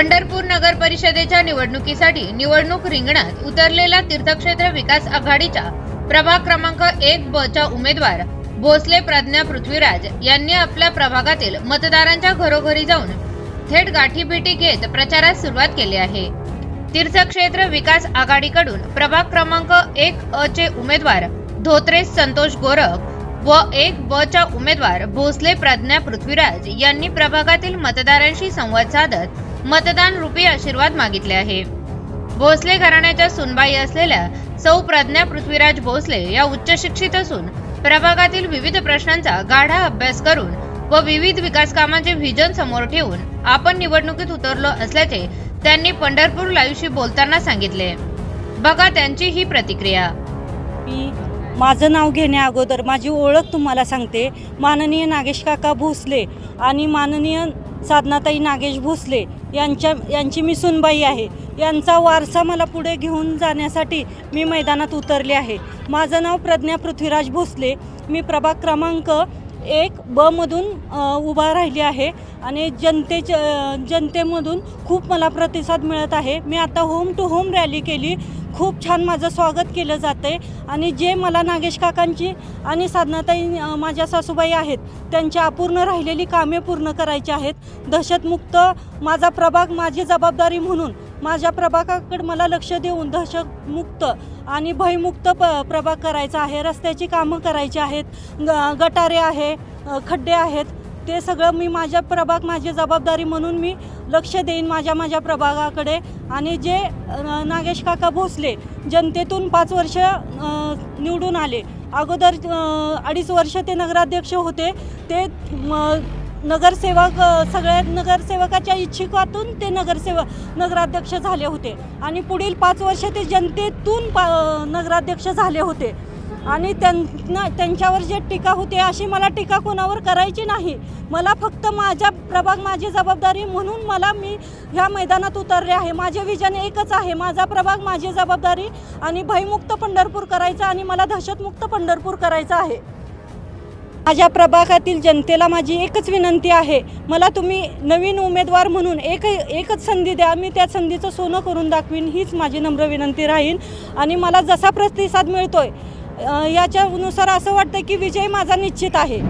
पंढरपूर नगर परिषदेच्या निवडणुकीसाठी निवडणूक रिंगणात उतरलेला तीर्थक्षेत्र विकास आघाडीच्या प्रभाग क्रमांक एक ब च्या उमेदवार भोसले प्रज्ञा पृथ्वीराज यांनी आपल्या प्रभागातील मतदारांच्या घरोघरी जाऊन थेट गाठीभेटी घेत प्रचारास सुरुवात केली आहे. तीर्थक्षेत्र विकास आघाडीकडून प्रभाग क्रमांक एक अ चे उमेदवार धोत्रे संतोष गोरख व एक ब च्या उमेदवार भोसले प्रज्ञा पृथ्वीराज यांनी प्रभागातील मतदारांशी संवाद साधत मतदान रूपी आशीर्वाद मागितले आहे. भोसले घराण्याच्या सुनबाई असलेल्या सौ प्रज्ञा पृथ्वीराज भोसले या उच्च शिक्षित असून प्रभागातील विविध प्रश्नांचा गाढा अभ्यास करून व विविध विकास कामांचे व्हिजन समोर ठेवून आपण निवडणुकीत उतरलो असल्याचे त्यांनी पंढरपूर लाईव्हशी बोलताना सांगितले. बघा त्यांची ही प्रतिक्रिया. मी माझं नाव घेण्या अगोदर माझी ओळख तुम्हाला सांगते. माननीय नागेश काका भोसले आणि माननीय साधनाताई नागेश भोसले यांच्या यांची मी सुनबाई आहे. यांचा वारसा मला पुढे घेऊन जाण्यासाठी मी मैदानात उतरले आहे. माझं नाव प्रज्ञा पृथ्वीराज भोसले. मी प्रभाग क्रमांक एक बमधून उभा राहिली आहे आणि जनतेच्या जनतेमधून खूप मला प्रतिसाद मिळत आहे. मी आता होम टू होम रॅली केली. खूप छान माझं स्वागत केलं जातं आहे आणि जे मला नागेश काकांची आणि साधनाताई माझ्या सासूबाई आहेत त्यांची अपूर्ण राहिलेली कामे पूर्ण करायची आहेत. दहशतमुक्त माझा प्रभाग माझी जबाबदारी म्हणून माझ्या प्रभागाकडे मला लक्ष देऊन दहशतमुक्त आणि भयमुक्त प प्रभाग करायचा आहे रस्त्याची कामं करायची आहेत ग गटारे आहे खड्डे आहेत ते सगळं मी माझ्या प्रभाग माझी जबाबदारी म्हणून मी लक्ष देईन माझ्या माझ्या प्रभागाकडे. आणि जे नागेश काका भोसले जनतेतून पाच वर्ष निवडून आले. अगोदर अडीच वर्ष ते नगराध्यक्ष होते. ते नगरसेवक सगळ्या नगरसेवकाच्या इच्छिकातून ते नगरसेवक नगराध्यक्ष झाले होते. आणि पुढील पाच वर्ष ते जनतेतून पा नगराध्यक्ष झाले होते. आणि त्यांना त्यांच्यावर जे टीका होते अशी मला टीका कोणावर करायची नाही. मला फक्त माझ्या प्रभाग माझी जबाबदारी म्हणून मला मी ह्या मैदानात उतरले आहे. माझे विजन एकच आहे. माझा प्रभाग माझी जबाबदारी आणि भयमुक्त पंढरपूर करायचा आणि मला दहशतमुक्त पंढरपूर करायचं आहे. माझ्या प्रभागातील जनतेला माझी एकच विनंती आहे. मला तुम्ही नवीन उमेदवार म्हणून एक एकच संधी द्या. मी त्या संधीचं सोनं करून दाखवीन. हीच माझी नम्र विनंती राहीन. आणि मला जसा प्रतिसाद मिळतोय याच्यानुसार असं वाटतं की विजय माझा निश्चित आहे.